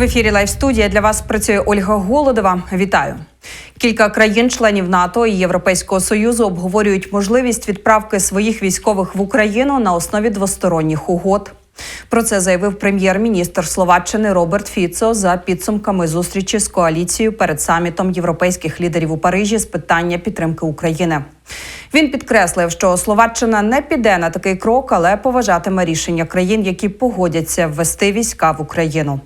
В ефірі Лайв студія для вас працює Ольга Голодова. Вітаю. Кілька країн-членів НАТО і Європейського союзу обговорюють можливість відправки своїх військових в Україну на основі двосторонніх угод. Про це заявив прем'єр-міністр Словаччини Роберт Фіцо за підсумками зустрічі з коаліцією перед самітом європейських лідерів у Парижі з питання підтримки України. Він підкреслив, що Словаччина не піде на такий крок, але поважатиме рішення країн, які погодяться ввести війська в Україну.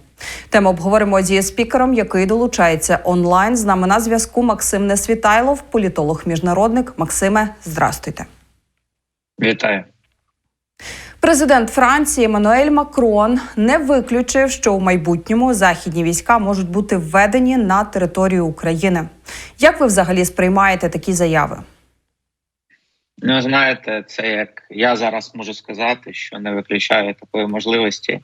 Тему обговоримо зі спікером, який долучається онлайн. З нами на зв'язку Максим Несвітайлов, політолог-міжнародник. Максиме, здрастуйте. Вітаю. Президент Франції Еммануель Макрон не виключив, що у майбутньому західні війська можуть бути введені на територію України. Як ви взагалі сприймаєте такі заяви? Ну, знаєте, це як я зараз можу сказати, що не виключаю такої можливості,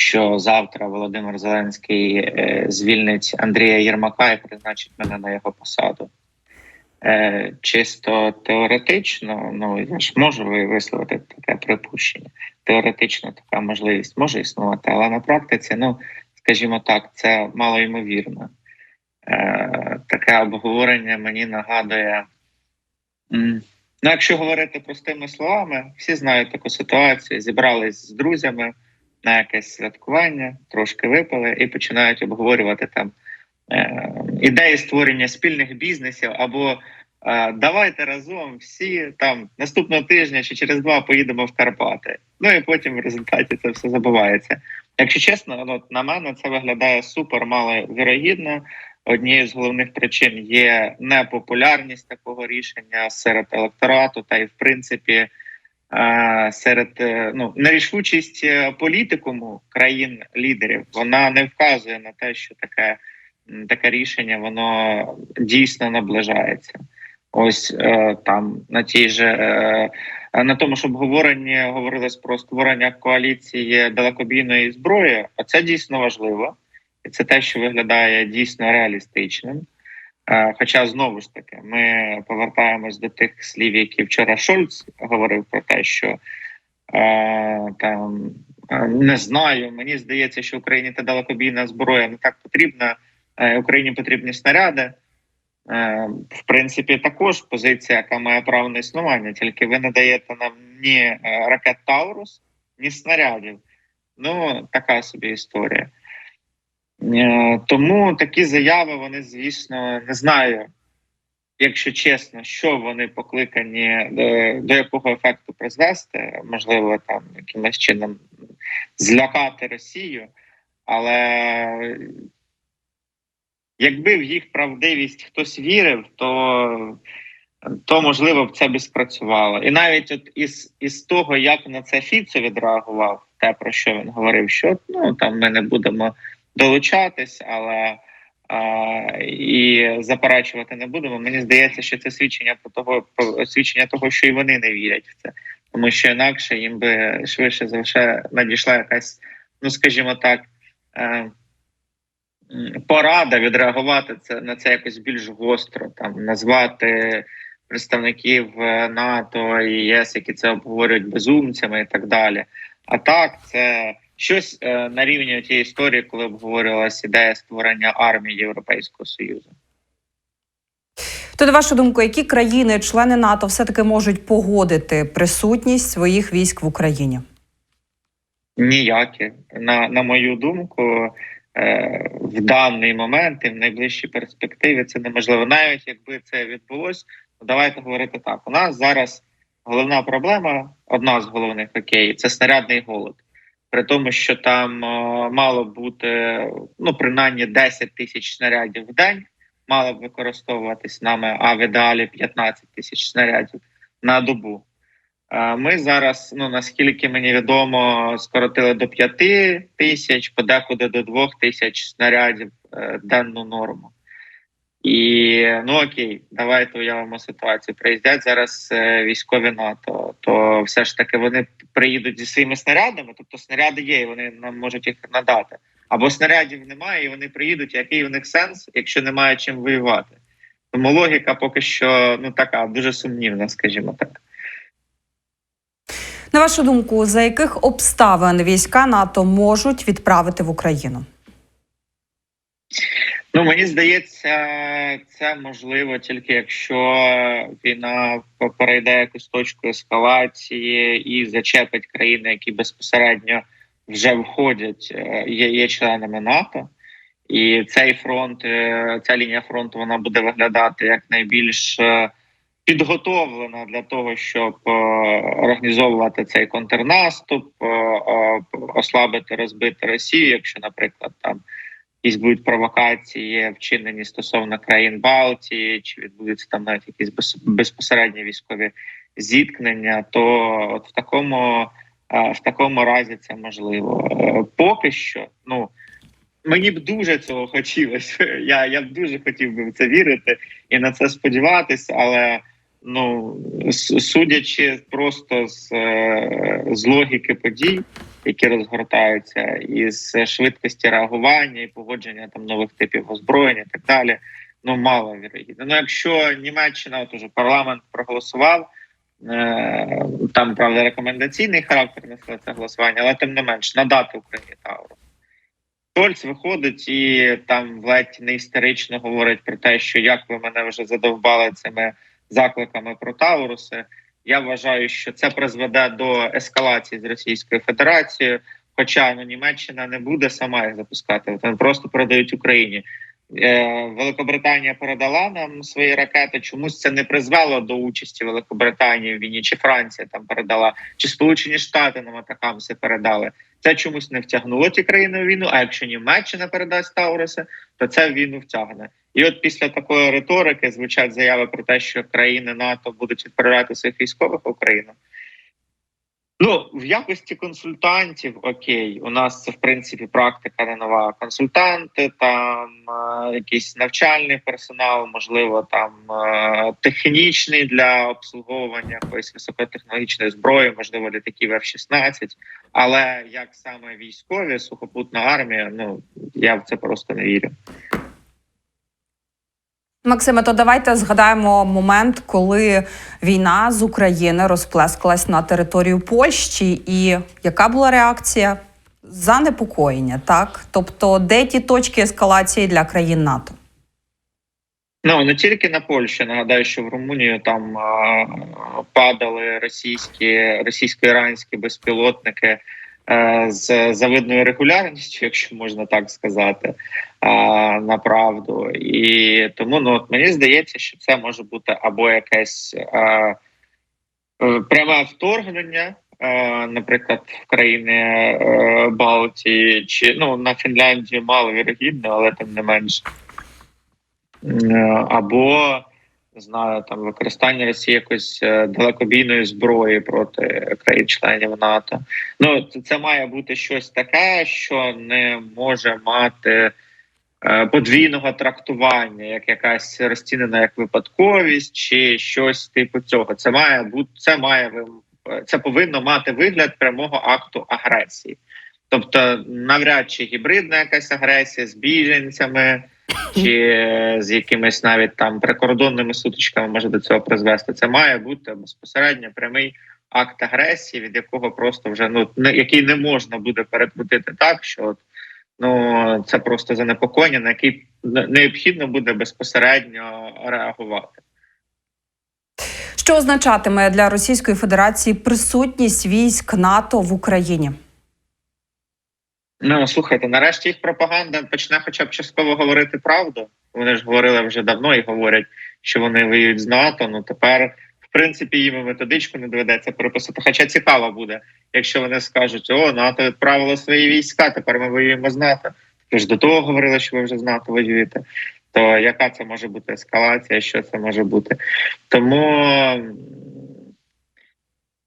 що завтра Володимир Зеленський е, звільнить Андрія Єрмака і призначить мене на його посаду. Е, чисто теоретично, ну я ж можу висловити таке припущення. Теоретично така можливість може існувати, але на практиці, ну скажімо так, це мало ймовірно. Е, таке обговорення мені нагадує. Ну, якщо говорити простими словами, всі знають таку ситуацію: зібрались з друзями на якесь святкування, трошки випили і починають обговорювати там е, ідеї створення спільних бізнесів або е, давайте разом всі там наступного тижня чи через два поїдемо в Карпати. Ну і потім в результаті це все забувається. Якщо чесно, ну, на мене це виглядає супер маловірогідно. Однією з головних причин є непопулярність такого рішення серед електорату, та й в принципі серед е, ну нерішучість е, політикуму країн-лідерів вона не вказує на те, що таке таке рішення воно дійсно наближається. Ось там на тій же на тому, щоб обговоренні говорилось про створення коаліції далекобійної зброї, а це дійсно важливо. І це те, що виглядає дійсно реалістичним. Хоча знову ж таки ми повертаємось до тих слів, які вчора Шольц говорив про те, що там не знаю, мені здається, що Україні та далекобійна зброя не так потрібна. Україні потрібні снаряди. В принципі, також позиція, яка має право на існування, тільки ви не даєте нам ні ракет Таурус, ні снарядів. Ну така собі історія. Е, тому такі заяви, вони, звісно, не знаю, якщо чесно, що вони покликані до, е, якого ефекту призвести, можливо, там якимось чином злякати Росію, але якби в їх правдивість хтось вірив, то то можливо б це б спрацювало. І навіть от із із того, як на це Фіцо відреагував, те про що він говорив, що ну там ми не будемо долучатись, але а, і заперечувати не будемо. Мені здається, що це свідчення про того свідчення того, що і вони не вірять в це, тому що інакше їм би швидше за все надійшла якась, ну скажімо так. Е, Порада відреагувати це на це якось більш гостро, там назвати представників е, НАТО і ЄС, які це обговорюють безумцями, і так далі. А так, це щось е, на рівні тієї історії, коли обговорювалася ідея створення армії Європейського союзу. То, на вашу думку, які країни, члени НАТО, все таки можуть погодити присутність своїх військ в Україні? Ніякі. На, на мою думку, е, в даний момент і в найближчій перспективі це неможливо. Навіть якби це відбулось, давайте говорити так: у нас зараз головна проблема, одна з головних окей, це снарядний голод при тому, що там о, мало бути ну принаймні 10 тисяч снарядів в день, мало б використовуватись нами, а в ідеалі 15 тисяч снарядів на добу. Ми зараз, ну наскільки мені відомо, скоротили до 5 тисяч, подекуди до 2 тисяч снарядів е, денну норму. І ну окей, давайте уявимо ситуацію. Приїздять зараз е, військові НАТО, то все ж таки вони приїдуть зі своїми снарядами, тобто снаряди є, і вони нам можуть їх надати. Або снарядів немає, і вони приїдуть. Який у них сенс, якщо немає чим воювати? Тому логіка поки що ну така дуже сумнівна, скажімо так. На вашу думку, за яких обставин війська НАТО можуть відправити в Україну? Ну мені здається, це можливо тільки якщо війна перейде якусь точку ескалації і зачепить країни, які безпосередньо вже входять, е, є, є членами НАТО. І цей фронт, е, ця лінія фронту, вона буде виглядати як найбільш е, підготовлена для того, щоб організовувати цей контрнаступ, ослабити, розбити Росію, якщо, наприклад, там якісь будуть провокації вчинені стосовно країн Балтії, чи відбудуться там навіть якісь безпосередні військові зіткнення, то от в такому, в такому разі це можливо. Е, Поки що, ну. Мені б дуже цього хотілося. Я, я б дуже хотів би в це вірити і на це сподіватися, але ну судячи просто з, е, з логіки подій, які розгортаються, і з швидкості реагування і погодження там нових типів озброєння, і так далі. Ну мало вірогідно. Ну якщо Німеччина, от уже парламент проголосував. е, Там правда рекомендаційний характер несе це голосування, але тим не менш надати Україні Тауру. Шольц виходить і там ледь не істерично говорить про те, що як ви мене вже задовбали цими закликами про Тауруси. Я вважаю, що це призведе до ескалації з Російською Федерацією. Хоча ну, Німеччина не буде сама їх запускати, вони просто передають Україні. Е, Великобританія передала нам свої ракети. Чомусь це не призвело до участі Великобританії в війні, чи Франція там передала, чи Сполучені Штати нам атакамси передали. Це чомусь не втягнуло ті країни у війну. А якщо Німеччина передасть Тауруси, то це в війну втягне. І от після такої риторики звучать заяви про те, що країни НАТО будуть відправляти своїх військових в Україну. Ну, в якості консультантів, окей, у нас це в принципі практика не нова. Консультанти, там е, якийсь навчальний персонал, можливо, там е, технічний для обслуговування якоїсь високотехнологічної зброї, можливо, літаків F-16. Але як саме військові, сухопутна армія, ну я в це просто не вірю. Максиме, то давайте згадаємо момент, коли війна з України розплескалась на територію Польщі, і яка була реакція? Занепокоєння, так? Тобто, де ті точки ескалації для країн НАТО? Ну не тільки на Польщі. Нагадаю, що в Румунію там а, падали російські російсько-іранські безпілотники з завидною регулярністю, якщо можна так сказати, а, направду. І тому ну от мені здається, що це може бути або якесь е, пряме вторгнення. е, Наприклад, в країни е, Балтії чи ну на Фінляндію мало вірогідно, але тим не менш Е, або не знаю, там використання Росії якоїсь е, далекобійної зброї проти країн-членів НАТО. Ну це, це має бути щось таке, що не може мати е, подвійного трактування, як якась розцінена як випадковість, чи щось типу цього. Це має бути це має це повинно мати вигляд прямого акту агресії. Тобто, навряд чи гібридна якась агресія з біженцями, чи з якимись навіть там прикордонними сутичками може до цього призвести. Це має бути безпосередньо прямий акт агресії, від якого просто вже ну не який не можна буде перекрутити так, що от ну це просто занепокоєння, на який необхідно буде безпосередньо реагувати. Що означатиме для Російської Федерації присутність військ НАТО в Україні? Ну слухайте, нарешті їх пропаганда почне, хоча б частково говорити правду. Вони ж говорили вже давно і говорять, що вони воюють з НАТО. Ну тепер, в принципі, їм методичку не доведеться переписати. Хоча цікаво буде, якщо вони скажуть: о, НАТО відправило свої війська, тепер ми воюємо з НАТО. Ви ж до того говорили, що ви вже з НАТО воюєте. То яка це може бути ескалація? Що це може бути? Тому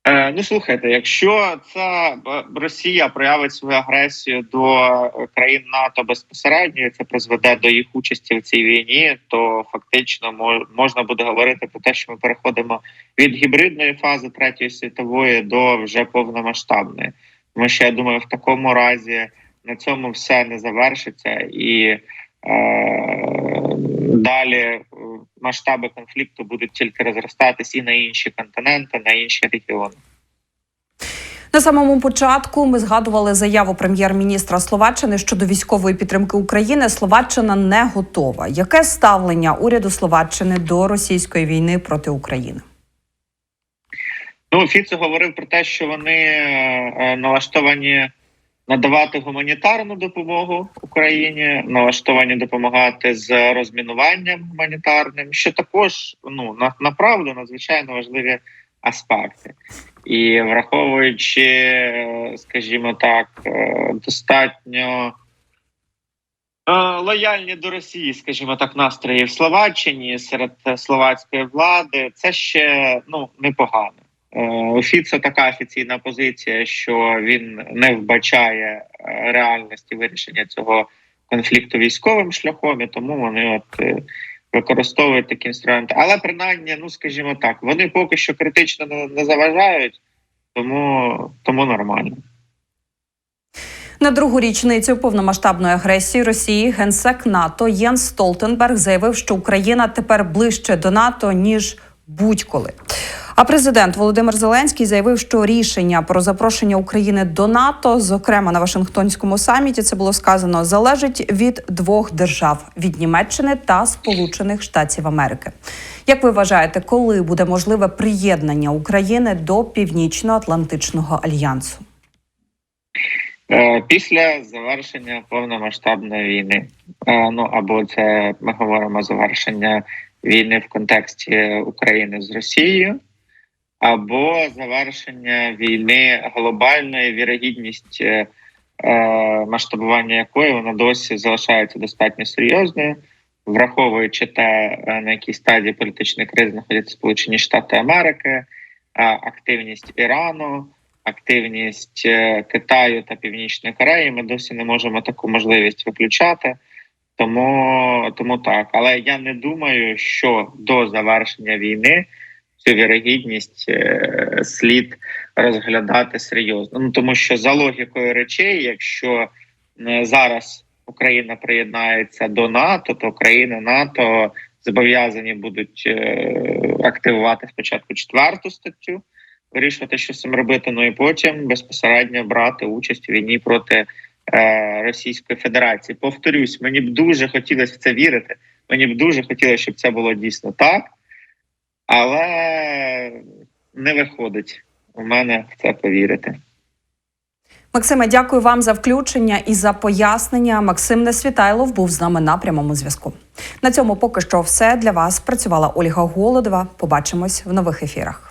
Е, ну слухайте, якщо ця е, Росія проявить свою агресію до е, країн НАТО безпосередньо, і це призведе до їх участі в цій війні, то фактично мож- можна буде говорити про те, що ми переходимо від гібридної фази третьої світової до вже повномасштабної. Тому що я думаю, в такому разі на цьому все не завершиться і е, далі масштаби конфлікту будуть тільки розростатись і на інші континенти, на інші регіони. На самому початку ми згадували заяву прем'єр-міністра Словаччини щодо військової підтримки України. Словаччина не готова. Яке ставлення уряду Словаччини до російської війни проти України? Ну, Фіцо говорив про те, що вони е, налаштовані надавати гуманітарну допомогу Україні, налаштовані допомагати з розмінуванням гуманітарним, що також ну на направду надзвичайно важливі аспекти. І враховуючи, е, скажімо так, е, достатньо е, лояльні до Росії, скажімо так, настрої в Словаччині серед словацької влади, це ще ну непогано. Е, У Фіцо така офіційна позиція, що він не вбачає е, реальності вирішення цього конфлікту військовим шляхом, і тому вони от е, використовують такі інструменти. Але принаймні, ну скажімо так, вони поки що критично не заважають, тому, тому нормально. На другу річницю повномасштабної агресії Росії генсек НАТО Єнс Столтенберг заявив, що Україна тепер ближче до НАТО ніж будь-коли. А президент Володимир Зеленський заявив, що рішення про запрошення України до НАТО, зокрема на Вашингтонському саміті, це було сказано, залежить від двох держав від Німеччини та Сполучених Штатів Америки. Як ви вважаєте, коли буде можливе приєднання України до Північно-Атлантичного альянсу? Е, Після завершення повномасштабної війни, Е, ну або це ми говоримо завершення війни в контексті України з Росією, або завершення війни глобальної вірогідність е, е, масштабування якої вона досі залишається достатньо серйозною, враховуючи те, е, на якій стадії політичної кризи знаходяться Сполучені Штати Америки, е, активність Ірану активність Китаю та Північної Кореї. Ми досі не можемо таку можливість виключати. Тому, тому так. Але я не думаю, що до завершення війни цю вірогідність е, слід розглядати серйозно. Ну тому що за логікою речей, якщо е, зараз Україна приєднається до НАТО, то країни НАТО зобов'язані будуть е, активувати спочатку четверту статтю вирішувати, що з цим робити. Ну і потім безпосередньо брати участь у війні проти Російської Федерації. Повторюсь, мені б дуже хотілося в це вірити. Мені б дуже хотілося, щоб це було дійсно так, але не виходить у мене в це повірити. Максиме, дякую вам за включення і за пояснення. Максим Несвітайлов був з нами на прямому зв'язку. На цьому поки що все для вас працювала Ольга Голодова. Побачимось в нових ефірах.